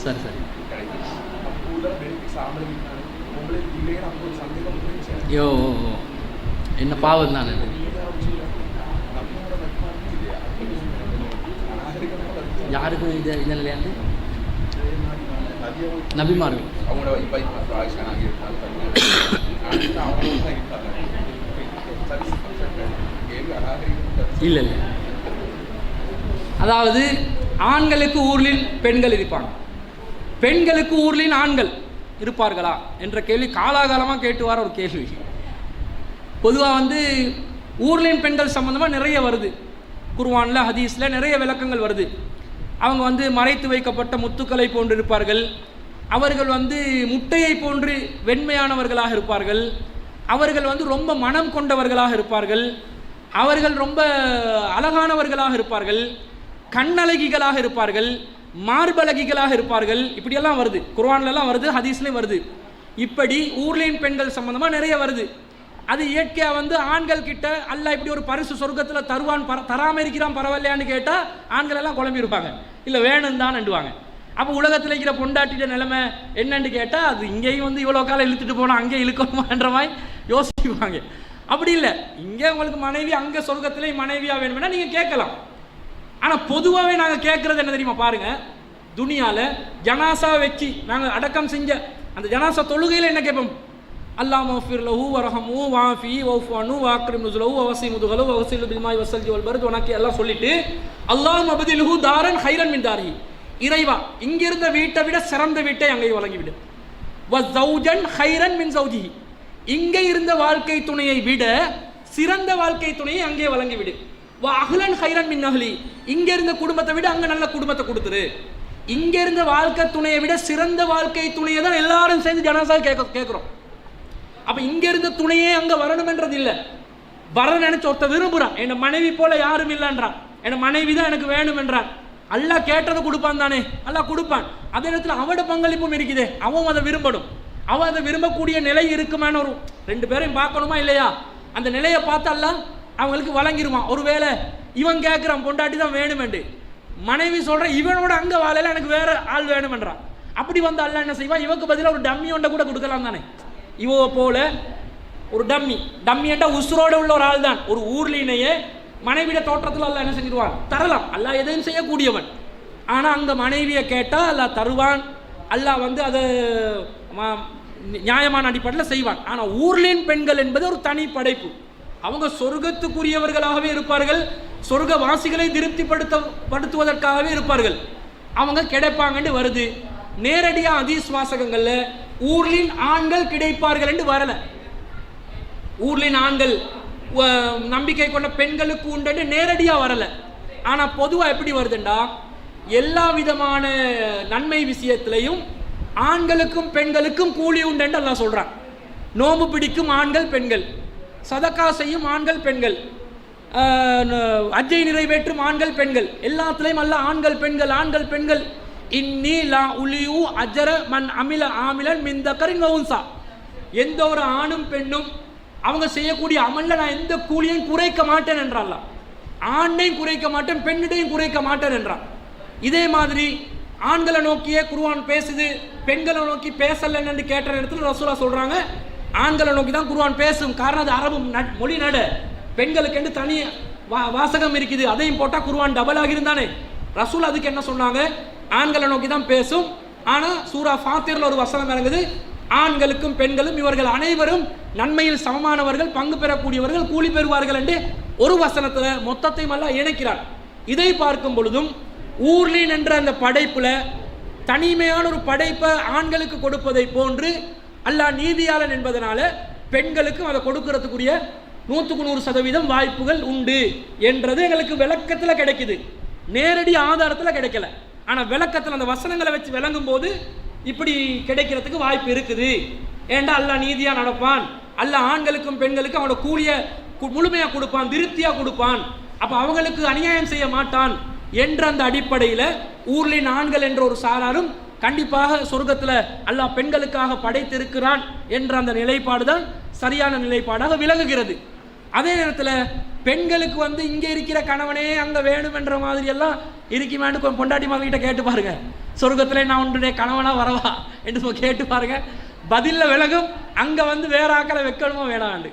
சரி சரி. யோ என்ன பாவம் தான் இது யாருக்கும் இது இந்த நிலையாண்டு நபிமார்கள். அவங்களோட இப்போ இப்போ ஆயிஷா நாங்கள் இருக்காங்க அவங்களும் தான் இருக்காங்க சரி கேள்வி அநாகரிகம் இல்லை இல்லை. அதாவது ஆண்களுக்கு ஊர்லின் பெண்கள் இருப்பாங்க. பெண்களுக்கு ஊர்லின் ஆண்கள் இருப்பார்களா என்ற கேள்வி காலாகாலமாக கேட்டு வர ஒரு கேள்வி. பொதுவாக வந்து ஊர்லின் பெண்கள் சம்மந்தமாக நிறைய வருது. குர்வானில் ஹதீஸில் நிறைய விளக்கங்கள் வருது. அவங்க வந்து மறைத்து வைக்கப்பட்ட முத்துக்களை போன்று இருப்பார்கள் அவர்கள் வந்து முட்டையை போன்று வெண்மையானவர்களாக இருப்பார்கள். அவர்கள் வந்து ரொம்ப மனம் கொண்டவர்களாக இருப்பார்கள். அவர்கள் ரொம்ப அழகானவர்களாக இருப்பார்கள் கண்ணழகிகளாக இருப்பார்கள் மார்பழகிகளாக இருப்பார்கள். இப்படியெல்லாம் வருது. குர்வான்லலாம் வருது ஹதீஸ்லேயும் வருது. இப்படி ஊர்லேயும் பெண்கள் சம்மந்தமாக நிறைய வருது. அது இயற்கையாக வந்து ஆண்கள் கிட்ட அல்ல இப்படி ஒரு பரிசு சொர்க்கத்தில் தருவான் பர தராம இருக்கிறான் பரவாயில்லையான்னு கேட்டால் ஆண்கள் எல்லாம் குழம்பி இருப்பாங்க. இல்லை வேணும் தான்ண்டுவாங்க அப்போ உலகத்தில் இருக்கிற பொண்டாட்டிட்ட நிலைமை என்னன்னு கேட்டால் அது இங்கேயும் வந்து இவ்வளோ காலம் இழுத்துட்டு போனால் அங்கே இழுக்கணுமான்ற மாதிரி யோசிப்பாங்க. அப்படி இல்லை. இங்கே உங்களுக்கு மனைவி அங்கே சொர்க்கத்திலே மனைவியாக வேணும்னா நீங்கள் கேட்கலாம். ஆனால் பொதுவாகவே நாங்கள் கேட்குறது என்ன தெரியுமா பாருங்கள் துனியாவில் ஜனாசா வச்சு நாங்கள் அடக்கம் செஞ்ச அந்த ஜனாசா தொழுகையில் என்ன கேட்போம்? அல்லாஹ் மஃபிர் லஹு வரஹமு வாஃபி வஃபானு வாக்ரிம் நுசுலஹு அவசி முதுகலு வவசில் பில்மாய் வசல்ஜி வல் உனக்கு எல்லாம் சொல்லிட்டு அல்லாஹ் மபதிலுஹு தாரன் ஹைரன் மின் தாரி இறைவா இங்கிருந்த வீட்டை விட சிறந்த வீட்டை அங்கே வழங்கிவிடு. வ ஜௌஜன் ஹைரன் மின் ஜௌஜிஹி இங்கே இருந்த வாழ்க்கை துணையை விட சிறந்த வாழ்க்கை துணையை அங்கே வழங்கிவிடு. வா அகலன் ஹைரன் மின் அகலி இங்கே இருந்த குடும்பத்தை விட அங்கே நல்ல குடும்பத்தை கொடுத்துரு. இங்கே இருந்த வாழ்க்கை துணையை விட சிறந்த வாழ்க்கை துணையை தான் எல்லாரும் சேர்ந்து ஜனசா கேட்க கேட்குறோம் அப்போ இங்கே இருந்த துணையே அங்கே வரணுமென்றது இல்லை வர நினைச்ச ஒருத்த விரும்புகிறான் என் மனைவி போல யாரும் இல்லைன்றான். என் மனைவி தான் எனக்கு வேணும் என்றான் கேட்டதை கொடுப்பான் தானே. அல்லா கொடுப்பான். அதே நேரத்தில் அவனோட பங்களிப்பும் இருக்குதே. அவன் அதை விரும்பணும். அவன் அதை விரும்பக்கூடிய நிலை இருக்குமான்னு ஒரு ரெண்டு பேரையும் பார்க்கணுமா இல்லையா? அந்த நிலையை பார்த்து அவங்களுக்கு வழங்கிடுவான் ஒருவேளை இவன் கேட்குறான் பொண்டாட்டி தான் வேணுமெண்டு. மனைவி சொல்கிற இவனோட அங்கே வாழையில் எனக்கு வேற ஆள் வேணுமென்றான். அப்படி வந்து அல்ல என்ன செய்வான் இவக்கு பதிலாக ஒரு டம்மி ஒன்றை கூட கொடுக்கலாம் தானே. இவோ போல ஒரு டம்மி. டம்மியண்டா உசுரோடு உள்ள ஒரு ஆள் தான் ஒரு ஊர்லினையே மனைவிட தோற்றத்தில் அல்ல என்ன செஞ்சிருவான் தரலாம். அல்லாஹ் எதையும் செய்யக்கூடியவன். ஆனால் அங்கே மனைவியை கேட்டால் அல்லாஹ் தருவான். அல்லாஹ் வந்து அதை நியாயமான அடிப்படையில் செய்வான். ஆனால் ஊர்லின் பெண்கள் என்பது ஒரு தனி படைப்பு. அவங்க சொர்க்கத்துக்குரியவர்களாகவே இருப்பார்கள். சொர்க்க வாசிகளை திருப்திப்படுத்த படுத்துவதற்காகவே இருப்பார்கள். அவங்க கிடைப்பாங்கன்னு வருது. நேரடியாக அதீஸ்வாசகங்களில் ஊர்லின் ஆண்கள் கிடைப்பார்கள் என்று வரல. ஊர்லின் ஆண்கள் நம்பிக்கை கொண்ட பெண்களுக்கு உண்டு நேரடியாக வரல. ஆனால் பொதுவாக எப்படி வருதுண்டா? எல்லா விதமான நன்மை விஷயத்திலையும் ஆண்களுக்கும் பெண்களுக்கும் கூலி உண்டு அல்லாஹ் சொல்கிறான் நோம்பு பிடிக்கும் ஆண்கள் பெண்கள். சதக்கா செய்யும் ஆண்கள் பெண்கள். அஜை நிறைவேற்றும் ஆண்கள் பெண்கள். எல்லாத்துலேயும் அல்ல ஆண்கள் பெண்கள் ஆண்கள் பெண்கள். இன்னி லா உலியு அஜர மண் அமில ஆமிலன் மிந்தக்கரின் வவுன்சா எந்த ஒரு ஆணும் பெண்ணும் அவங்க செய்யக்கூடிய அமல்ல நான் எந்த கூலியையும் குறைக்க மாட்டேன் என்றால் ஆண்டையும் குறைக்க மாட்டேன் பெண்ணிடையும் குறைக்க மாட்டேன் என்றான். இதே மாதிரி ஆண்களை நோக்கியே குருவான் பேசுது பெண்களை நோக்கி பேசலன்னு கேட்ட இடத்துல ரசூலா சொல்கிறாங்க ஆண்களை நோக்கி தான் குருவான் பேசும். காரணம் அது அரபு நட்- மொழி நட. பெண்களுக்கு தனி வா வாசகம் இருக்குது அதையும் போட்டால் குருவான் டபுள் ஆகியிருந்தானே ரசூல் அதுக்கு என்ன சொன்னாங்க? ஆண்களை நோக்கி தான் பேசும். ஆனால் சூரா ஃபாத்திரில் ஒரு வசனம் இறங்குது ஆண்களுக்கும் பெண்களும் இவர்கள் அனைவரும் நன்மையில் சமமானவர்கள் பங்கு பெறக்கூடியவர்கள் கூலி பெறுவார்கள் என்று ஒரு வசனத்தில் மொத்தத்தையும் எல்லாம் இணைக்கிறார். இதை பார்க்கும் பொழுதும் ஊர்லின் என்ற அந்த படைப்பில் தனிமையான ஒரு படைப்பை ஆண்களுக்கு கொடுப்பதை போன்று அல்லாஹ் நீதியாளன் என்பதனால பெண்களுக்கும் அதை கொடுக்கறதுக்குரிய நூற்றுக்கு நூறு சதவீதம் வாய்ப்புகள் உண்டு என்றது எங்களுக்கு விளக்கத்தில் கிடைக்குது. நேரடி ஆதாரத்தில் கிடைக்கல. ஆனால் விளக்கத்தில் அந்த வசனங்களை வச்சு விளங்கும் போது இப்படி கிடைக்கிறதுக்கு வாய்ப்பு இருக்குது. ஏண்டா அல்லாஹ் நீதியாக நடப்பான்? அல்லாஹ் ஆண்களுக்கும் பெண்களுக்கும் அவனோட கூலியை கு- கொடுப்பான் திருப்தியாக கொடுப்பான். அப்போ அவங்களுக்கு அநியாயம் செய்ய மாட்டான். என்ற அந்த அடிப்படையில் ஊர்லின் ஆண்கள் என்ற ஒரு சாராரும் கண்டிப்பாக சொர்க்கத்தில் அல்லாஹ் பெண்களுக்காக படைத்திருக்கிறான் என்ற அந்த நிலைப்பாடு தான் சரியான நிலைப்பாடாக விளங்குகிறது. அதே நேரத்தில் பெண்களுக்கு வந்து இங்கே இருக்கிற கணவனே அங்கே வேணுமென்ற மாதிரி எல்லாம் இருக்குமான்னு கொஞ்சம் பொண்டாட்டி கிட்ட கேட்டு பாருங்க. சொர்க்கத்தில் நான் உன்னுடைய கணவனாக வரவா என்று கேட்டு பாருங்க. பதிலில் விலகும். அங்கே வந்து வேற ஆக்களை வைக்கணுமோ வேணாண்டு.